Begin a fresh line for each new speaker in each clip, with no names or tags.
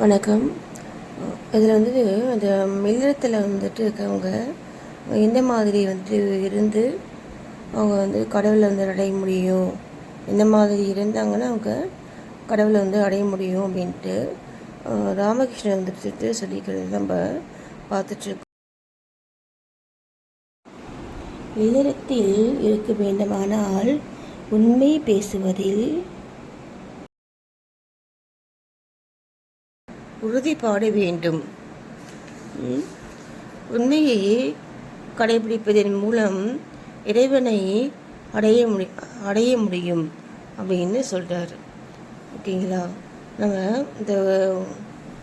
வணக்கம். இதில் வந்து அந்த மில்லத்தில் வந்துட்டு இருக்கவங்க எந்த மாதிரி வந்துட்டு இருந்து அவங்க வந்து கடவுளை வந்து அடைய முடியும்? எந்த மாதிரி இருந்தாங்கன்னா அவங்க கடவுளை வந்து அடைய முடியும் அப்படின்ட்டு ராமகிருஷ்ணன் வந்துட்டு சொல்லிக்கிறது நம்ம பார்த்துட்ருக்கோம். இல்லறத்தில் இருக்க வேண்டுமானால் உண்மை பேசுவதில் உறுதிப்பாடு வேண்டும். உண்மையை கடைபிடிப்பதன் மூலம் இறைவனை அடைய முடி அடைய முடியும் அப்படின்னு சொல்கிறாரு ஓகேங்களா? நம்ம இந்த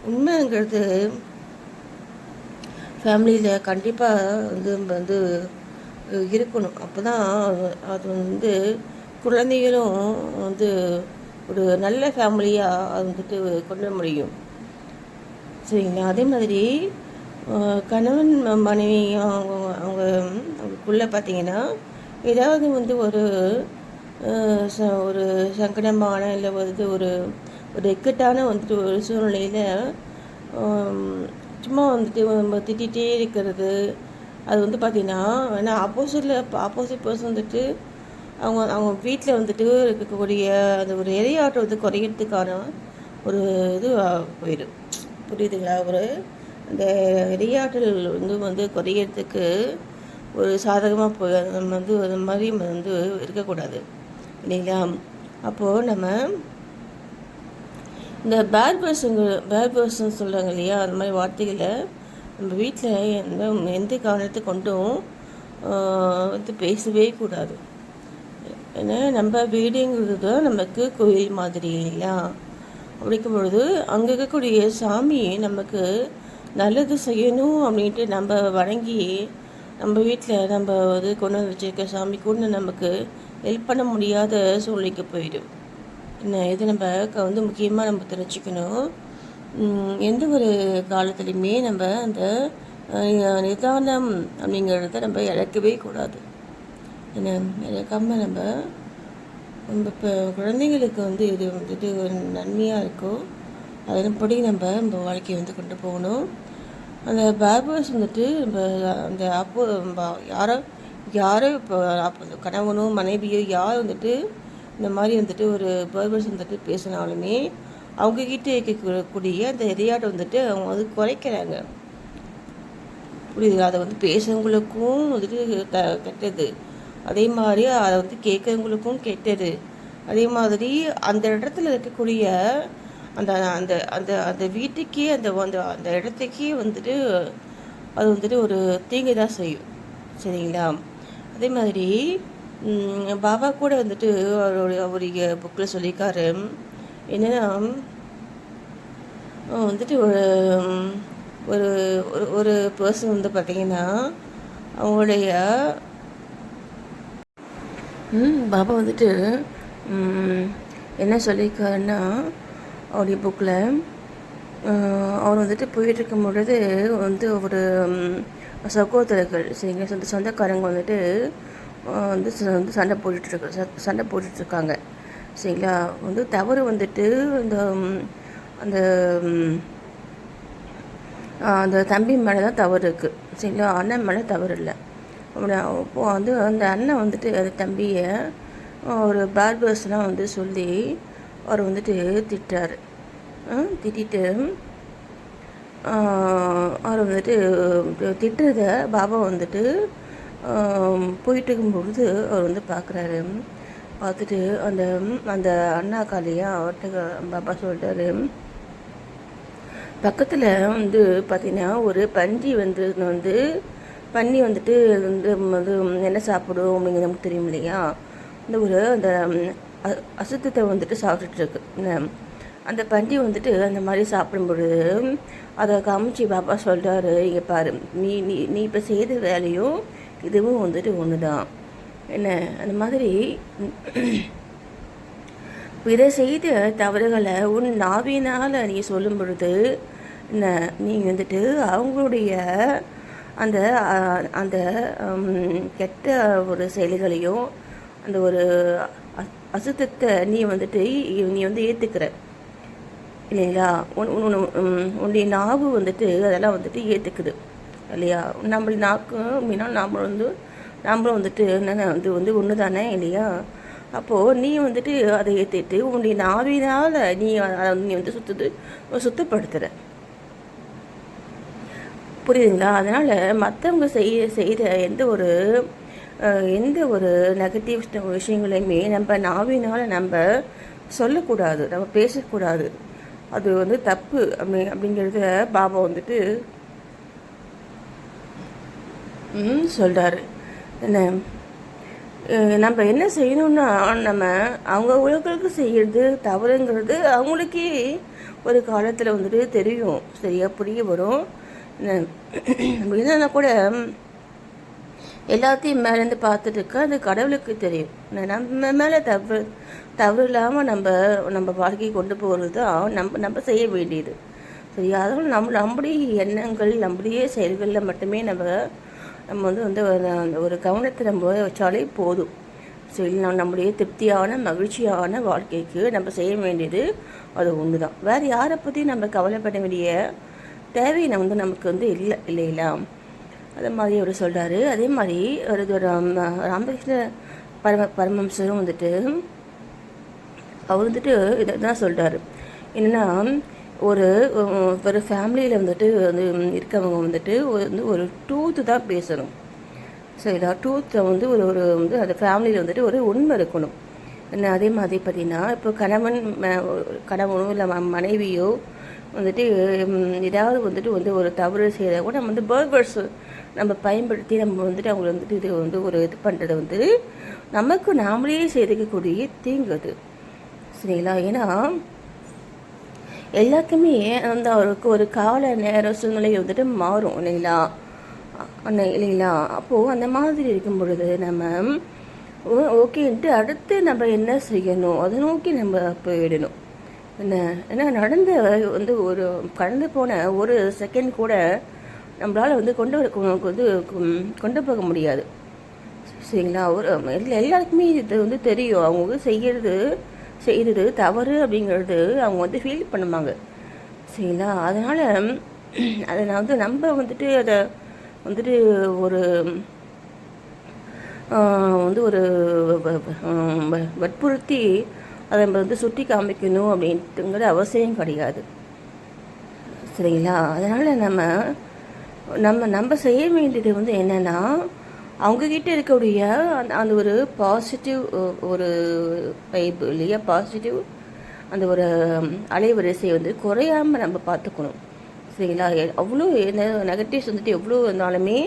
உண்மைங்கிறது ஃபேமிலியில் கண்டிப்பாக வந்து நம்ம வந்து இருக்கணும். அப்போ தான் அது வந்து குழந்தைகளும் வந்து ஒரு நல்ல ஃபேமிலியாக அது வந்துட்டு கொண்டு வர முடியும். சரிங்களா? அதே மாதிரி கணவன் மனைவி அவங்க அவங்க அவங்களுக்குள்ளே பார்த்தீங்கன்னா ஏதாவது வந்து ஒரு ச- ஒரு சங்கடமான இல்லை வந்து ஒரு ஒரு இக்கட்டான வந்துட்டு ஒரு சூழ்நிலையில் சும்மா வந்துட்டு திட்டிகிட்டே இருக்கிறது அது வந்து பார்த்திங்கன்னா ஏன்னா ஆப்போசிட்டில் ஆப்போசிட் பர்சன் வந்துட்டு அவங்க அவங்க வீட்டில் வந்துட்டு இருக்கக்கூடிய அந்த ஒரு எரியாட்டம் வந்து குறையிறதுக்கான ஒரு இது போயிடும். புரியுதுங்களா ஒரு இந்த எரியாற்றல் வந்து வந்து குறையிறதுக்கு ஒரு சாதகமாக போய் நம்ம வந்து அது மாதிரி வந்து இருக்கக்கூடாது இல்லைங்களா? அப்போது நம்ம இந்த பேட் பர்சன் பேட் பர்சன் சொல்கிறாங்க இல்லையா? அந்த மாதிரி வார்த்தைகளை நம்ம வீட்டில் எந்த எந்த காரணத்தை கொண்டும் வந்து பேசவே கூடாது. ஏன்னா நம்ம வீடுங்கிறது தான் நமக்கு கோயில் மாதிரி இல்லையா அப்படிக்கும் பொழுது அங்கே இருக்கக்கூடிய சாமி நமக்கு நல்லது செய்யணும் அப்படின்ட்டு நம்ம வணங்கி நம்ம வீட்டில் நம்ம வந்து கொண்டு வந்து வச்சிருக்க சாமி கூட நமக்கு ஹெல்ப் பண்ண முடியாத சூழ்நிலைக்கு போயிடும். என்ன இது நம்ம க- வந்து முக்கியமாக நம்ம தெரிஞ்சுக்கணும். எந்த ஒரு காலத்துலையுமே நம்ம அந்த நிதானம் அப்படிங்கிறத நம்ம இழக்கவே கூடாது. என்ன இழக்காமல் நம்ம நம்ம இப்போ குழந்தைங்களுக்கு வந்து இது வந்துட்டு ஒரு நன்மையாக இருக்கும் அதன்படி நம்ம நம்ம வாழ்க்கையை வந்து கொண்டு போகணும். அந்த பேர்பர்ஸ் வந்துட்டு நம்ம அந்த அப்போ நம்ம யாரோ யாரோ இப்போ அந்த கணவனோ மனைவியோ யார் வந்துட்டு இந்த மாதிரி வந்துட்டு ஒரு பேர்பர்ஸ் வந்துட்டு பேசினாலுமே அவங்கக்கிட்ட இருக்கக்கூடிய அந்த எதையாட்டை வந்துட்டு அவங்க வந்து குறைக்கிறாங்க. புரியுது அதை வந்து பேசுகிறவங்களுக்கும் வந்துட்டு க கெட்டது. அதே மாதிரி அதை வந்து கேட்குறவங்களுக்கும் கெட்டது. அதே மாதிரி அந்த இடத்துல இருக்கக்கூடிய அந்த அந்த அந்த அந்த வீட்டுக்கே அந்த அந்த அந்த இடத்துக்கே வந்துட்டு அது வந்துட்டு ஒரு தீங்கு தான் செய்யும். சரிங்களா? அதே மாதிரி பாபா கூட வந்துட்டு அவருடைய அவருடைய புக்கில் சொல்லியிருக்காரு. என்னென்னா வந்துட்டு ஒரு ஒரு ஒரு ஒரு பர்சன் வந்து பார்த்தீங்கன்னா அவங்களுடைய பாபா வந்துட்டு என்ன சொல்லியிருக்காருன்னா அவருடைய புக்கில் அவர் வந்துட்டு போயிட்டுருக்கும் பொழுது வந்து ஒரு சகோதரர்கள் சரிங்களா சொந்த சொந்தக்காரங்க வந்துட்டு வந்து ச- வந்து சண்டை போட்டுட்ருக்கு ச- சண்டை போட்டுட்ருக்காங்க சரிங்களா? வந்து தவறு வந்துட்டு அந்த அந்த அந்த தம்பி மேலே தான் தவறு இருக்குது சரிங்களா? அண்ணன் மேலே தவறு இல்லை. அப்போ வந்து அந்த அண்ணன் வந்துட்டு அந்த தம்பியை ஒரு பார்பர்ஸ்லாம் வந்து சொல்லி அவர் வந்துட்டு திட்டார். திட்டிட்டு அவர் வந்துட்டு திட்டுறத பாபா வந்துட்டு போயிட்டு இருக்கும்பொழுது அவர் வந்து பார்க்குறாரு பார்த்துட்டு அந்த அந்த அண்ணா காலியா அவர்கிட்ட பாபா சொல்லிட்டாரு. பக்கத்தில் வந்து பார்த்திங்கன்னா ஒரு பன்றி வந்து வந்து பன்னி வந்துட்டு வந்து வந்து என்ன சாப்பிடும் அப்படிங்கிறது நமக்கு தெரியும் இல்லையா? இந்த ஒரு அந்த அசுத்தத்தை வந்துட்டு சாப்பிட்டுட்டு இருக்கு. என்ன, அந்த பன்றி வந்துட்டு அந்த மாதிரி சாப்பிடும்பொழுது அதை காமிச்சு பாப்பா சொல்கிறாரு இங்கே பாரு நீ நீ நீ இப்போ செய்த வேலையும் இதுவும் வந்துட்டு ஒன்று தான் என்ன அந்த மாதிரி பிற செய்த தவறுகளை உன் நாவினால் நீ சொல்லும் பொழுது என்ன நீ வந்துட்டு அவங்களுடைய அந்த அந்த கெட்ட ஒரு செயல்களையும் அந்த ஒரு அசுத்தத்தை நீ வந்துட்டு நீ வந்து ஏற்றுக்கிற இல்லைங்களா? உன் உன்னுடைய நாவு வந்துட்டு அதெல்லாம் வந்துட்டு ஏற்றுக்குது இல்லையா? நம்ம நாக்கு அப்படின்னா நாம் வந்து நம்மளும் வந்துட்டு என்னென்ன வந்து வந்து ஒன்று தானே இல்லையா? அப்போது நீ வந்துட்டு அதை ஏற்றிட்டு உன்னுடைய நாவினால் நீ அதை வந்து நீ வந்து சுத்தது சுத்தப்படுத்துகிற புரியுதுங்களா? அதனால் மற்றவங்க செய்ய செய்கிற எந்த ஒரு எந்த ஒரு நெகட்டிவ் விஷயங்களையுமே நம்ம நாவினால் நம்ம சொல்லக்கூடாது. நம்ம பேசக்கூடாது. அது வந்து தப்பு அப்படி அப்படிங்கிறத பாபா வந்துட்டு சொல்கிறாரு என்ன? நம்ம என்ன செய்யணும்னா நம்ம அவங்க உலகளுக்கு செய்கிறது தவறுங்கிறது அவங்களுக்கே ஒரு காலத்தில் வந்துட்டு தெரியும். சரியாக புரிய வரும். என்னன்னா கூட எல்லாத்தையும் மேலேருந்து பார்த்துட்டு இருக்க? அது கடவுளுக்கு தெரியும். நம்ம மேலே தவறு தவறு இல்லாமல் நம்ம நம்ம வாழ்க்கையை கொண்டு போகிறது தான் நம்ம நம்ம செய்ய வேண்டியது. சரியா? அதனால நம்ம நம்முடைய எண்ணங்கள் நம்முடைய செயல்களில் மட்டுமே நம்ம நம்ம வந்து வந்து ஒரு- அந்த ஒரு கவனத்தை நம்ம வச்சாலே போதும். சரி நம்ம நம்முடைய திருப்தியான மகிழ்ச்சியான வாழ்க்கைக்கு நம்ம செய்ய வேண்டியது அது ஒன்று தான் வேறு யாரை பற்றி நம்ம கவலைப்பட வேண்டிய தேவையினம் வந்து நமக்கு வந்து இல்லை இல்லைங்களா? அதே மாதிரி அவர் சொல்கிறாரு அதே மாதிரி ஒரு ஒரு ராமகிருஷ்ண பரம பரமம்சரும் வந்துட்டு அவர் வந்துட்டு இதை தான் சொல்கிறாரு என்னென்னா ஒரு ஒரு ஃபேமிலியில் வந்துட்டு வந்து இருக்கவங்க வந்துட்டு ஒரு- வந்து ஒரு டூத்து தான் பேசணும். சரிதா டூத்தை வந்து ஒரு ஒரு வந்து அந்த ஃபேமிலியில் வந்துட்டு ஒரு உண்மை இருக்கணும். என்ன அதே மாதிரி பார்த்தீங்கன்னா இப்போ கணவன் கணவனோ இல்லை மனைவியோ வந்துட்டு ஏதாவது வந்துட்டு வந்து ஒரு தவறு செய்கிறத கூட நம்ம வந்து பேர்வர்ஸ் நம்ம பயன்படுத்தி நம்ம வந்துட்டு அவங்களை வந்துட்டு இது வந்து ஒரு இது பண்ணுறது வந்து நமக்கு நாமளே செய்திக்கக்கூடிய தீங்கு அது. சரிங்களா? ஏன்னா எல்லாருக்குமே அந்த அவருக்கு ஒரு கால நேர சூழ்நிலை வந்துட்டு மாறும் இல்லைங்களா? இல்லைங்களா? அப்போது அந்த மாதிரி இருக்கும் பொழுது நம்ம ஓ- ஓகேன்ட்டு அடுத்து நம்ம என்ன செய்யணும்? அதை நோக்கி நம்ம போயிடணும். ஏன்னா நடந்த வந்து ஒரு கடந்து போன ஒரு செகண்ட் கூட நம்மளால் வந்து கொண்டு வர வந்து கொண்டு போக முடியாது. சரிங்களா? ஒரு எல்லாருக்குமே இது வந்து தெரியும். அவங்க வந்து செய்கிறது செய்கிறது தவறு அப்படிங்கிறது அவங்க வந்து ஃபீல் பண்ணுவாங்க. சரிங்களா? அதனால் அதை நான் வந்து நம்ம வந்துட்டு அதை வந்துட்டு ஒரு வந்து ஒரு வற்புறுத்தி அதை நம்ம வந்து சுட்டி காமிக்கணும் அப்படின்ட்டுங்கிற அவசியம் கிடையாது. சரிங்களா? அதனால் நம்ம நம்ம நம்ம செய்ய வேண்டியது வந்து என்னென்னா அவங்கக்கிட்ட இருக்கக்கூடிய அந்த அந்த ஒரு பாசிட்டிவ் ஒரு வைப் இல்லையா? பாசிட்டிவ் அந்த ஒரு அலைவரிசை வந்து குறையாமல் நம்ம பார்த்துக்கணும். சரிங்களா? அவ்வளோ என்ன நெகட்டிவ்ஸ் வந்துட்டு எவ்வளோ இருந்தாலுமே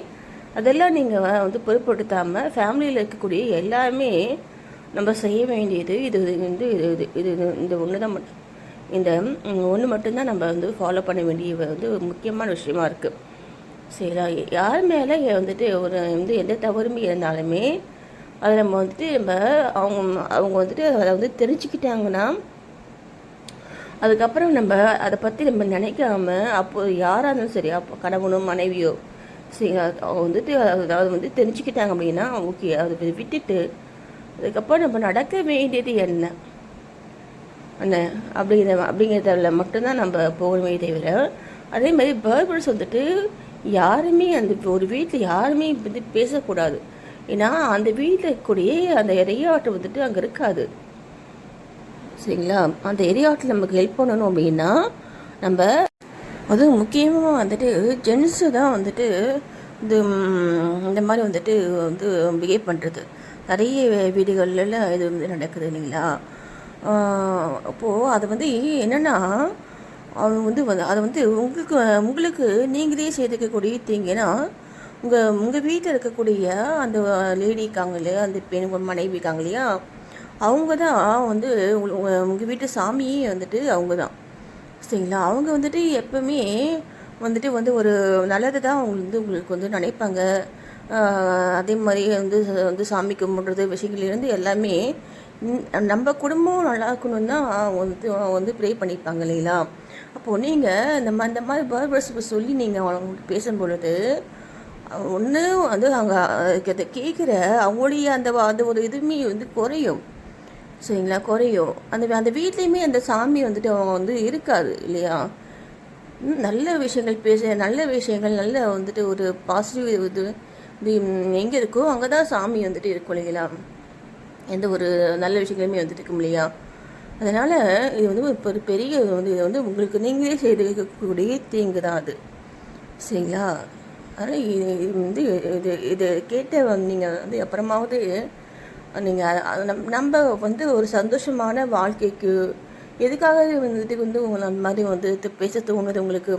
அதெல்லாம் நீங்கள் வந்து பொருட்படுத்தாமல் ஃபேமிலியில் இருக்கக்கூடிய எல்லாமே நம்ம செய்ய வேண்டியது இது வந்து இது இது இது இது- இந்த ஒன்று தான் மட்டும் இந்த ஒன்று மட்டும்தான் நம்ம வந்து ஃபாலோ பண்ண வேண்டிய வந்து முக்கியமான விஷயமா இருக்குது சரிங்களா யார் மேலே வந்துட்டு ஒரு வந்து எந்த தவறுமே இருந்தாலுமே அதை நம்ம வந்துட்டு நம்ம அவங்க அவங்க வந்துட்டு அதை வந்து தெரிஞ்சுக்கிட்டாங்கன்னா அதுக்கப்புறம் நம்ம அதை பற்றி நம்ம நினைக்காம அப்போ யாராக இருந்தாலும் சரி அப்போ கணவனோ மனைவியோ சரி அவங்க வந்துட்டு அதாவது வந்து தெரிஞ்சுக்கிட்டாங்க அப்படின்னா ஓகே அதை விட்டுட்டு அதுக்கப்புறம் நம்ம நடக்க வேண்டியது என்ன? என்ன அப்படிங்கிற அப்படிங்கிறதுல மட்டும்தான் நம்ம போகணுமே தவிர அதே மாதிரி பேர்பர்ஸ் வந்துட்டு யாருமே அந்த ஒரு வீட்டில் யாருமே வந்து பேசக்கூடாது. ஏன்னா அந்த வீட்டில் இருக்கக்கூடிய அந்த இறையாட்டம் வந்துட்டு அங்கே இருக்காது. சரிங்களா? அந்த எரியாட்டில் நமக்கு ஹெல்ப் பண்ணணும் அப்படின்னா நம்ம அதுவும் முக்கியமாக வந்துட்டு ஜென்ஸு தான் வந்துட்டு இந்த இந்த மாதிரி வந்துட்டு வந்து பிஹேவ் பண்ணுறது நிறைய வீடுகளெல்லாம் இது வந்து நடக்குது இல்லைங்களா? அப்போது அது வந்து என்னென்னா அவங்க வந்து வந்து அதை வந்து உங்களுக்கு உங்களுக்கு நீங்களே செய்திருக்கக்கூடிய தீங்கன்னா உங்கள் உங்கள் வீட்டில் இருக்கக்கூடிய அந்த லேடி இருக்காங்க இல்லையா? அந்த பெண் மனைவி இருக்காங்க இல்லையா? அவங்க தான் வந்து உங்கள் உங்கள் வீட்டு சாமியே வந்துட்டு அவங்க தான் சரிங்களா? அவங்க வந்துட்டு எப்பவுமே வந்துட்டு வந்து ஒரு நல்லது தான் அவங்க வந்து உங்களுக்கு வந்து நினைப்பாங்க. அதே மாதிரி வந்து வந்து சாமி கும்பிட்றது விஷயங்கள்லேருந்து எல்லாமே நம்ம குடும்பம் நல்லா இருக்கணும் தான் அவங்க வந்து வந்து ப்ரே பண்ணியிருப்பாங்க இல்லைங்களா? அப்போது நீங்கள் இந்த மாதிரி இந்த மாதிரி பர்பர்ஸ் சொல்லி நீங்கள் அவங்களுக்கு பேசும்பொழுது ஒன்று வந்து அவங்க அதை கேட்குற அவங்களுடைய அந்த அந்த ஒரு இதுவுமே வந்து குறையும். சரிங்களா? குறையும். அந்த அந்த வீட்லேயுமே அந்த சாமி வந்துட்டு அவங்க வந்து இருக்காது இல்லையா? நல்ல விஷயங்கள் பேச நல்ல விஷயங்கள் நல்ல வந்துட்டு ஒரு பாசிட்டிவ் இது எங்கே இருக்கோ அங்கே தான் சாமி வந்துட்டு இருக்கும் இல்லைங்களா? எந்த ஒரு நல்ல விஷயங்களுமே வந்துட்டு இருக்கும் இல்லையா? அதனால் இது வந்து இப்போ ஒரு பெரிய வந்து இது வந்து உங்களுக்கு நீங்களே செய்து வைக்கக்கூடிய தீங்கு தான் அது. சரிங்களா? அதனால் இது இது வந்து இது இது கேட்ட நீங்கள் வந்து அப்புறமாவது நீங்கள் நம்ம வந்து ஒரு சந்தோஷமான வாழ்க்கைக்கு எதுக்காக வந்துட்டு வந்து உங்களை அந்த மாதிரி வந்து பேச தோணுது உங்களுக்கு?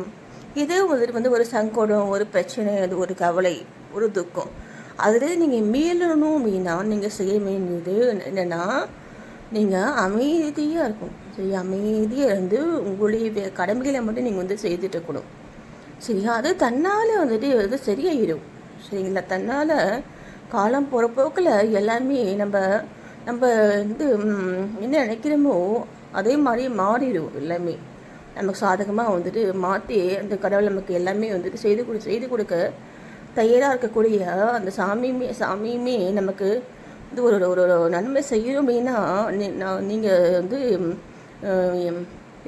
இதே வந்துட்டு வந்து ஒரு சங்கடம் ஒரு பிரச்சனை அது ஒரு கவலை. ஒரு துக்கம். அதில் நீங்கள் மீளணும் அப்படின்னா நீங்கள் செய்ய வேண்டியது என்னென்னா நீங்கள் அமைதியாக இருக்கும் சரி அமைதியாக இருந்து உங்களுடைய கடமைகளை மட்டும் நீங்கள் வந்து செய்துட்டு இருக்கணும். சரியா? அது தன்னால் வந்துட்டு அது சரியாயிடும் சரிங்களா? தன்னால் காலம் போகிற போக்கில் எல்லாமே நம்ம நம்ம வந்து என்ன நினைக்கிறோமோ அதே மாதிரி மாறிடும் எல்லாமே. நமக்கு சாதகமாக வந்துட்டு மாற்றி அந்த கடவுள் நமக்கு எல்லாமே வந்துட்டு செய்து கொடு செய்து கொடுக்க தயாராக இருக்கக்கூடிய அந்த சாமியுமே சாமியுமே நமக்கு வந்து ஒரு ஒரு ஒரு நன்மை செய்யணும் அப்படின்னா நீங்கள் வந்து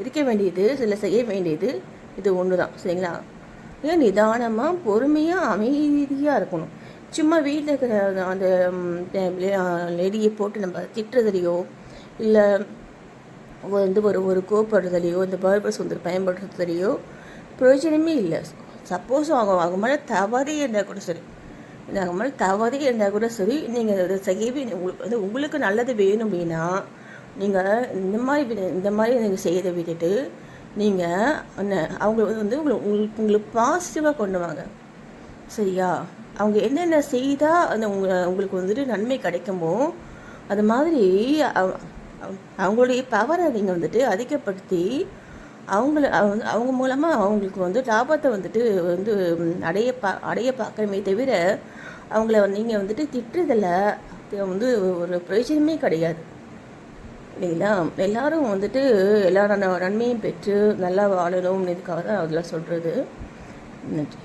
இருக்க வேண்டியது சில செய்ய வேண்டியது இது ஒன்று தான் சரிங்களா? ஏன் நிதானமாக பொறுமையாக அமைதியாக இருக்கணும். சும்மா வீட்டில் இருக்கிற அந்த லேடியை போட்டு நம்ம திட்டுறதுலையோ இல்லை வந்து ஒரு ஒரு கோப்படுறதுலையோ இந்த பர்பஸ் வந்து பயன்படுத்துறதுலையோ பிரயோஜனமே இல்லை. சப்போஸ் அவங்க அவங்க மேலே தவறி இருந்தால் கூட சரி. இல்லை அவங்க மேலே தவறி இருந்தால் கூட சரி நீங்கள் அதை செய்யவே உங்களுக்கு வந்து உங்களுக்கு நல்லது வேணும் அப்படின்னா நீங்கள் இந்த மாதிரி இந்த மாதிரி நீங்கள் செய்யறதை விட்டுட்டு நீங்கள் என்ன அவங்க வந்து உங்களை உங்களுக்கு உங்களுக்கு பாசிட்டிவாக கொண்டு வாங்க. சரியா? அவங்க என்னென்ன செய்தால் அந்த உங்களை உங்களுக்கு வந்துட்டு நன்மை கிடைக்குமோ அது மாதிரி அவங்களுடைய பவரை நீங்கள் வந்துட்டு அதிகப்படுத்தி அவங்கள அவங்க அவங்க மூலமாக அவங்களுக்கு வந்து லாபத்தை வந்துட்டு வந்து அடைய பா அடைய பார்க்கணுமே தவிர அவங்கள நீங்கள் வந்துட்டு திட்டுறதில் வந்து ஒரு பிரயோஜனமே கிடையாது. இல்லைங்களா? எல்லாரும் வந்துட்டு எல்லா நன்மையும் பெற்று நல்லா வாழணும் இதுக்காக தான் அதெல்லாம் சொல்கிறது நன்றி.